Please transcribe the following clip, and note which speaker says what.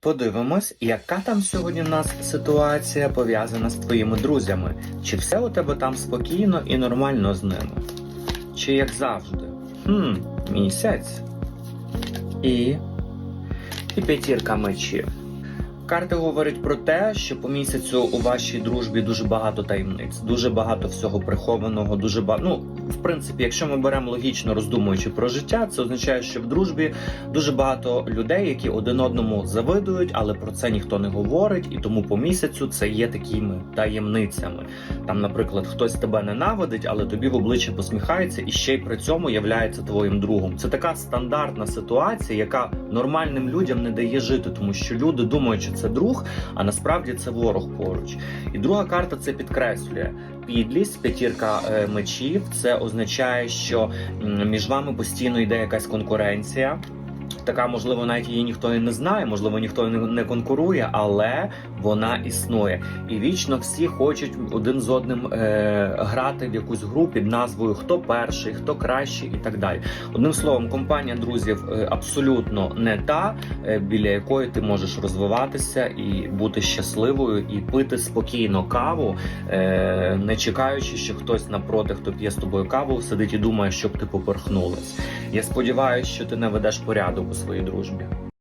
Speaker 1: Подивимось, яка там сьогодні в нас ситуація пов'язана з твоїми друзями. Чи все у тебе там спокійно і нормально з ними? Чи як завжди? Хм, місяць. І. І п'ятірка мечів. Карти говорять про те, що по місяцю у вашій дружбі дуже багато таємниць, дуже багато всього прихованого, дуже багато. Ну, в принципі, якщо ми беремо логічно роздумуючи про життя, це означає, що в дружбі дуже багато людей, які один одному завидують, але про це ніхто не говорить, і тому по місяцю це є такими таємницями. Там, наприклад, хтось тебе ненавидить, але тобі в обличчя посміхається і ще й при цьому являється твоїм другом. Це така стандартна ситуація, яка нормальним людям не дає жити, тому що люди думають, що це друг, а насправді це ворог поруч. І друга карта це підкреслює підлість, п'ятірка е, мечів. Це означає, що між вами постійно йде якась конкуренція. Така, можливо, навіть її ніхто і не знає, можливо, ніхто не, конкурує, але вона існує. І вічно всі хочуть один з одним е, грати в якусь гру під назвою Хто перший, хто кращий і так далі. Одним словом, компанія друзів е, абсолютно не та, е, біля якої ти можеш розвиватися і бути щасливою, і пити спокійно каву, е, не чекаючи, що хтось напроти, хто п'є з тобою каву, сидить і думає, щоб ти поперхнулась. Я сподіваюся, що ти наведеш порядок у своїй дружбі.